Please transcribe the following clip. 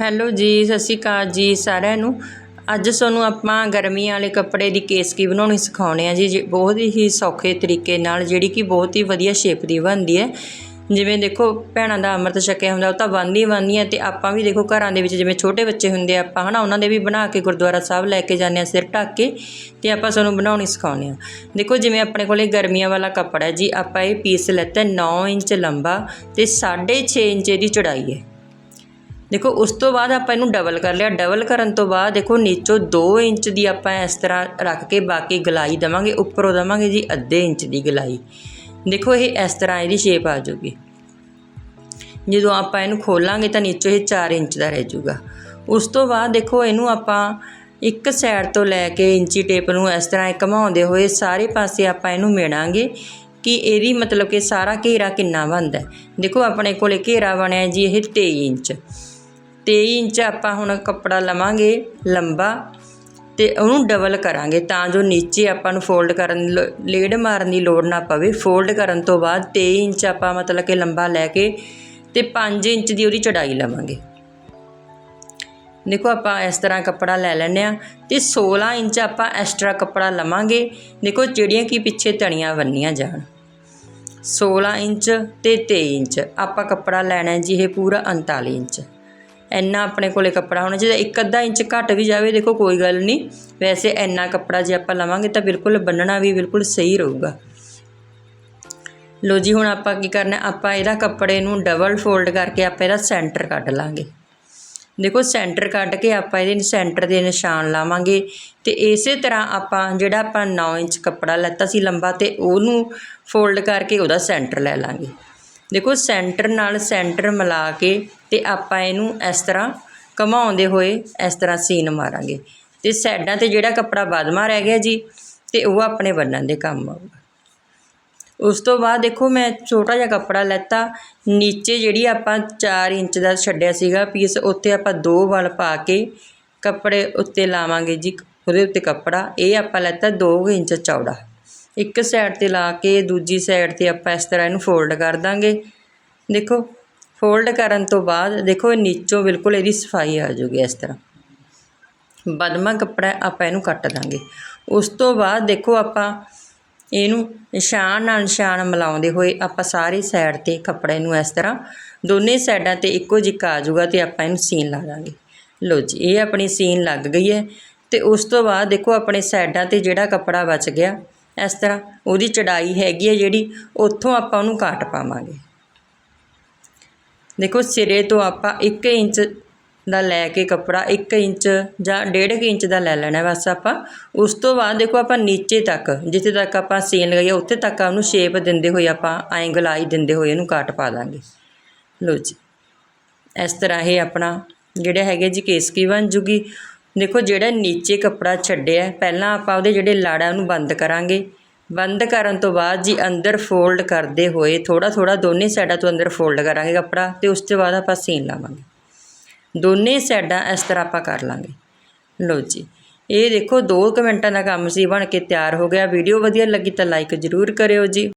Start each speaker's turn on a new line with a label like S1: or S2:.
S1: Hello ਜੀ, ਸਤਿ ਸ਼੍ਰੀ ਅਕਾਲ ਜੀ ਸਾਰਿਆਂ ਨੂੰ। ਅੱਜ ਤੁਹਾਨੂੰ ਆਪਾਂ ਗਰਮੀਆਂ ਵਾਲੇ ਕੱਪੜੇ ਦੀ ਕੇਸਕੀ ਬਣਾਉਣੀ ਸਿਖਾਉਣੇ ਆ ਜੀ, ਜੇ- ਬਹੁਤ ਹੀ ਸੌਖੇ ਤਰੀਕੇ ਨਾਲ, ਜਿਹੜੀ ਕਿ ਬਹੁਤ ਹੀ ਵਧੀਆ ਸ਼ੇਪ ਦੀ ਬਣਦੀ ਹੈ। ਜਿਵੇਂ ਦੇਖੋ, ਭੈਣਾਂ ਦਾ ਅੰਮ੍ਰਿਤ ਛਕਿਆ ਹੁੰਦਾ, ਉਹ ਤਾਂ ਬਣਦੀ ਬਣਦੀ ਹੈ ਤੇ ਆਪਾਂ ਵੀ ਦੇਖੋ ਘਰਾਂ ਦੇ ਵਿੱਚ ਜਿਵੇਂ ਛੋਟੇ ਬੱਚੇ ਹੁੰਦੇ ਆ, ਆਪਾਂ ਹਨਾ ਉਹਨਾਂ ਦੇ ਵੀ ਬਣਾ ਕੇ ਗੁਰਦੁਆਰਾ ਸਾਹਿਬ ਲੈ ਕੇ ਜਾਂਦੇ ਆ ਸਿਰ ਢੱਕ ਕੇ ਤੇ ਆਪਾਂ ਤੁਹਾਨੂੰ ਬਣਾਉਣੀ ਸਿਖਾਉਂਦੇ ਆ ਦੇਖੋ ਜਿਵੇਂ ਆਪਣੇ ਕੋਲੇ ਗਰਮੀਆਂ ਵਾਲਾ ਕੱਪੜਾ ਹੈ ਜੀ, ਆਪਾਂ ਇਹ ਪੀਸ ਲੈਤਾ 9 ਇੰਚ ਲੰਬਾ ਤੇ 6.5 ਇੰਚ ਇਹਦੀ ਚੌੜਾਈ ਹੈ। ਦੇਖੋ, ਉਸ ਤੋਂ ਬਾਅਦ ਆਪਾਂ ਇਹਨੂੰ ਡਬਲ ਕਰ ਲਿਆ। ਡਬਲ ਕਰਨ ਤੋਂ ਬਾਅਦ ਦੇਖੋ, ਨੀਚੋਂ 2 ਇੰਚ ਦੀ ਆਪਾਂ ਇਸ ਤਰ੍ਹਾਂ ਰੱਖ ਕੇ ਬਾਕੀ ਗਲਾਈ ਦਵਾਂਗੇ। ਉੱਪਰੋਂ ਦਵਾਂਗੇ ਜੀ ਅੱਧੇ ਇੰਚ ਦੀ ਗਲਾਈ। ਦੇਖੋ, ਇਹ ਇਸ ਤਰ੍ਹਾਂ ਇਹਦੀ ਸ਼ੇਪ ਆ ਜਾਊਗੀ ਜਦੋਂ ਆਪਾਂ ਇਹਨੂੰ ਖੋਲਾਂਗੇ ਤਾਂ ਨੀਚੋਂ ਇਹ 4 ਇੰਚ ਦਾ ਰਹਿ ਜਾਊਗਾ ਉਸ ਤੋਂ ਬਾਅਦ ਦੇਖੋ, ਇਹਨੂੰ ਆਪਾਂ ਇੱਕ ਸਾਈਡ ਤੋਂ ਲੈ ਕੇ ਇੰਚੀ ਟੇਪ ਨੂੰ ਇਸ ਤਰ੍ਹਾਂ ਘਮਾਉਂਦੇ ਹੋਏ ਸਾਰੇ ਪਾਸੇ ਆਪਾਂ ਇਹਨੂੰ ਮੇੜਾਂਗੇ ਕਿ ਇਹਦੀ ਮਤਲਬ ਕਿ ਸਾਰਾ ਘੇਰਾ ਕਿੰਨਾ ਬਣਦਾ ਦੇਖੋ, ਆਪਣੇ ਕੋਲੇ ਘੇਰਾ ਬਣਿਆ ਜੀ ਇਹ 23 ਇੰਚ। 23 ਇੰਚ ਆਪਾਂ ਹੁਣ ਕੱਪੜਾ ਲਵਾਂਗੇ ਲੰਬਾ ਤੇ ਉਹਨੂੰ ਡਬਲ ਕਰਾਂਗੇ ਤਾਂ ਜੋ ਨੀਚੇ ਆਪਾਂ ਨੂੰ ਫੋਲਡ ਕਰਨ ਲੇਡ ਮਾਰਨ ਦੀ ਲੋੜ ਨਾ ਪਵੇ। ਫੋਲਡ ਕਰਨ ਤੋਂ ਬਾਅਦ 23 ਇੰਚ ਆਪਾਂ ਮਤਲਬ ਕਿ ਲੰਬਾ ਲੈ ਕੇ ਤੇ 5 ਇੰਚ ਦੀ ਉਹਦੀ ਚੜਾਈ ਲਵਾਂਗੇ। ਦੇਖੋ ਆਪਾਂ ਇਸ ਤਰ੍ਹਾਂ ਕੱਪੜਾ ਲੈ ਲੈਂਦੇ ਆ ਤੇ 16 ਇੰਚ ਆਪਾਂ ਐਕਸਟਰਾ ਕੱਪੜਾ ਲਵਾਂਗੇ। ਦੇਖੋ ਜਿਹੜੀਆਂ ਕਿ ਪਿੱਛੇ ਤਣੀਆਂ ਬੰਨੀਆਂ ਜਾਣ। 16 ਇੰਚ ਤੇ 23 ਇੰਚ ਆਪਾਂ ਕੱਪੜਾ ਲੈਣਾ ਜੀ ਇਹ ਪੂਰਾ 39 ਇੰਚ। ਇੰਨਾ ਆਪਣੇ ਕੋਲੇ ਕੱਪੜਾ ਹੋਣਾ ਚਾਹੀਦਾ। ਇੱਕ ਅੱਧਾ ਇੰਚ ਘੱਟ ਵੀ ਜਾਵੇ, ਦੇਖੋ ਕੋਈ ਗੱਲ ਨਹੀਂ। ਵੈਸੇ ਇੰਨਾ ਕੱਪੜਾ ਜੇ ਆਪਾਂ ਲਵਾਂਗੇ ਤਾਂ ਬਿਲਕੁਲ ਬੰਨਣਾ ਵੀ ਬਿਲਕੁਲ ਸਹੀ ਰਹੂਗਾ। ਲੋ ਜੀ, ਹੁਣ ਆਪਾਂ ਕੀ ਕਰਨਾ, ਆਪਾਂ ਇਹਦਾ ਕੱਪੜੇ ਨੂੰ ਡਬਲ ਫੋਲਡ ਕਰਕੇ ਆਪਾਂ ਇਹਦਾ ਸੈਂਟਰ ਕੱਢ ਲਾਂਗੇ। ਦੇਖੋ ਸੈਂਟਰ ਕੱਢ ਕੇ ਆਪਾਂ ਇਹਦੇ ਸੈਂਟਰ ਦੇ ਨਿਸ਼ਾਨ ਲਾਵਾਂਗੇ ਤੇ ਇਸੇ ਤਰ੍ਹਾਂ ਆਪਾਂ ਜਿਹੜਾ ਆਪਾਂ 9 ਇੰਚ ਕੱਪੜਾ ਲੈਤਾ ਸੀ ਲੰਬਾ ਤੇ ਉਹਨੂੰ ਫੋਲਡ ਕਰਕੇ ਉਹਦਾ ਸੈਂਟਰ ਲੈ ਲਾਂਗੇ। ਦੇਖੋ ਸੈਂਟਰ ਨਾਲ ਸੈਂਟਰ ਮਿਲਾ ਕੇ ਤੇ ਆਪਾਂ ਇਹਨੂੰ ਇਸ ਤਰ੍ਹਾਂ ਘਮਾਉਂਦੇ ਹੋਏ ਇਸ ਤਰ੍ਹਾਂ ਸੀਨ ਮਾਰਾਂਗੇ। ਤੇ ਸਾਈਡਾਂ ਤੇ ਜਿਹੜਾ ਕੱਪੜਾ ਬਾਦਮਾ ਰਹਿ ਗਿਆ ਜੀ, ਤੇ ਉਹ ਆਪਣੇ ਬੰਨਣ ਦੇ ਕੰਮ ਆਊਗਾ। ਉਸ ਤੋਂ ਬਾਅਦ ਦੇਖੋ ਮੈਂ ਛੋਟਾ ਜਿਹਾ ਕੱਪੜਾ ਲੈਤਾ, ਨੀਚੇ ਜਿਹੜੀ ਆਪਾਂ 4 ਇੰਚ ਦਾ ਛੱਡਿਆ ਸੀਗਾ ਪੀਸ ਉੱਤੇ ਆਪਾਂ ਦੋ ਵਲ ਪਾ ਕੇ ਕੱਪੜੇ ਉੱਤੇ ਲਾਵਾਂਗੇ ਜੀ, ਉਹਦੇ ਉੱਤੇ ਕੱਪੜਾ, ਇਹ ਆਪਾਂ ਲੈਤਾ 2 ਇੰਚ ਚੌੜਾ। ਇੱਕ ਸਾਈਡ ਤੇ ਲਾ ਕੇ, ਦੂਜੀ ਸਾਈਡ ਤੇ ਆਪਾਂ ਇਸ ਤਰ੍ਹਾਂ ਇਹਨੂੰ ਫੋਲਡ ਕਰ ਦਾਂਗੇ। ਦੇਖੋ ਫੋਲਡ ਕਰਨ ਤੋਂ ਬਾਅਦ ਦੇਖੋ ਇਹ ਨੀਚੋਂ ਬਿਲਕੁਲ ਇਹਦੀ ਸਫ਼ਾਈ ਆ ਜਾਊਗੀ ਇਸ ਤਰ੍ਹਾਂ। ਬਦਮਾ ਕੱਪੜਾ ਆਪਾਂ ਇਹਨੂੰ ਕੱਟ ਦਾਂਗੇ। ਉਸ ਤੋਂ ਬਾਅਦ ਦੇਖੋ ਆਪਾਂ ਇਹਨੂੰ ਨਿਸ਼ਾਨ ਨਾਲ ਨਿਸ਼ਾਨ ਮਿਲਾਉਂਦੇ ਹੋਏ ਆਪਾਂ ਸਾਰੀ ਸਾਈਡ ਤੇ ਕੱਪੜੇ ਨੂੰ ਇਸ ਤਰ੍ਹਾਂ ਦੋਨੇ ਸਾਈਡਾਂ ਤੇ ਇੱਕੋ ਜਿਹਾ ਆ ਜਾਊਗਾ ਤੇ ਆਪਾਂ ਇਹਨੂੰ ਸੀਨ ਲਾ ਦਾਂਗੇ। ਲੋ ਜੀ, ਇਹ ਆਪਣੀ ਸੀਨ ਲੱਗ ਗਈ ਹੈ ਤੇ ਉਸ ਤੋਂ ਬਾਅਦ ਦੇਖੋ ਆਪਣੇ ਸਾਈਡਾਂ ਤੇ ਜਿਹੜਾ ਕੱਪੜਾ ਬਚ ਗਿਆ, ਇਸ ਤਰ੍ਹਾਂ ਉਹਦੀ ਚੜਾਈ ਹੈਗੀ ਹੈ ਜਿਹੜੀ, ਉੱਥੋਂ ਆਪਾਂ ਉਹਨੂੰ ਕਾਟ ਪਾਵਾਂਗੇ। ਦੇਖੋ, ਸਿਰੇ ਤੋਂ ਆਪਾਂ 1 ਇੰਚ ਦਾ ਲੈ ਕੇ ਕੱਪੜਾ 1 ਇੰਚ ਜਾਂ 1.5 ਇੰਚ ਦਾ ਲੈ ਲੈਣਾ ਬਸ ਆਪਾਂ। ਉਸ ਤੋਂ ਬਾਅਦ ਦੇਖੋ, ਆਪਾਂ ਨੀਚੇ ਤੱਕ, ਜਿੱਥੇ ਤੱਕ ਆਪਾਂ ਸੀਨ ਲਗਾਈ ਆ ਉੱਥੇ ਤੱਕ ਉਹਨੂੰ ਸ਼ੇਪ ਦਿੰਦੇ ਹੋਏ ਆਪਾਂ ਐਂ ਗਲਾਈ ਦਿੰਦੇ ਹੋਏ ਇਹਨੂੰ ਕਾਟ ਪਾ ਦਾਂਗੇ। ਲੋ ਜੀ। ਇਸ ਤਰ੍ਹਾਂ ਇਹ ਆਪਣਾ ਜਿਹੜਾ ਹੈਗਾ ਜੀ ਕੇਸਕੀ ਬਣ ਜੂਗੀ। ਦੇਖੋ, ਜਿਹੜਾ ਨੀਚੇ ਕੱਪੜਾ ਛੱਡਿਆ, ਪਹਿਲਾਂ ਆਪਾਂ ਉਹਦੇ ਜਿਹੜੇ ਲਾੜਾ ਉਹਨੂੰ ਬੰਦ ਕਰਾਂਗੇ। ਬੰਦ ਕਰਨ ਤੋਂ ਬਾਅਦ ਜੀ ਅੰਦਰ ਫੋਲਡ ਕਰਦੇ ਹੋਏ ਥੋੜਾ ਥੋੜਾ ਦੋਨੇ ਸਾਈਡਾਂ ਤੋਂ ਅੰਦਰ ਫੋਲਡ ਕਰਾਂਗੇ ਕੱਪੜਾ ਤੇ ਉਸ ਤੋਂ ਬਾਅਦ ਆਪਾਂ ਸੀਨ ਲਾਵਾਂਗੇ। ਦੋਨੇ ਸਾਈਡਾਂ ਇਸ ਤਰ੍ਹਾਂ ਆਪਾਂ ਕਰ ਲਾਂਗੇ। ਲਓ ਜੀ, ਇਹ ਦੇਖੋ 2 ਮਿੰਟਾਂ ਦਾ ਕੰਮ ਸੀ, ਬਣ ਕੇ ਤਿਆਰ ਹੋ ਗਿਆ। ਵੀਡੀਓ ਵਧੀਆ ਲੱਗੀ ਤਾਂ ਲਾਈਕ ਜ਼ਰੂਰ ਕਰਿਓ ਜੀ।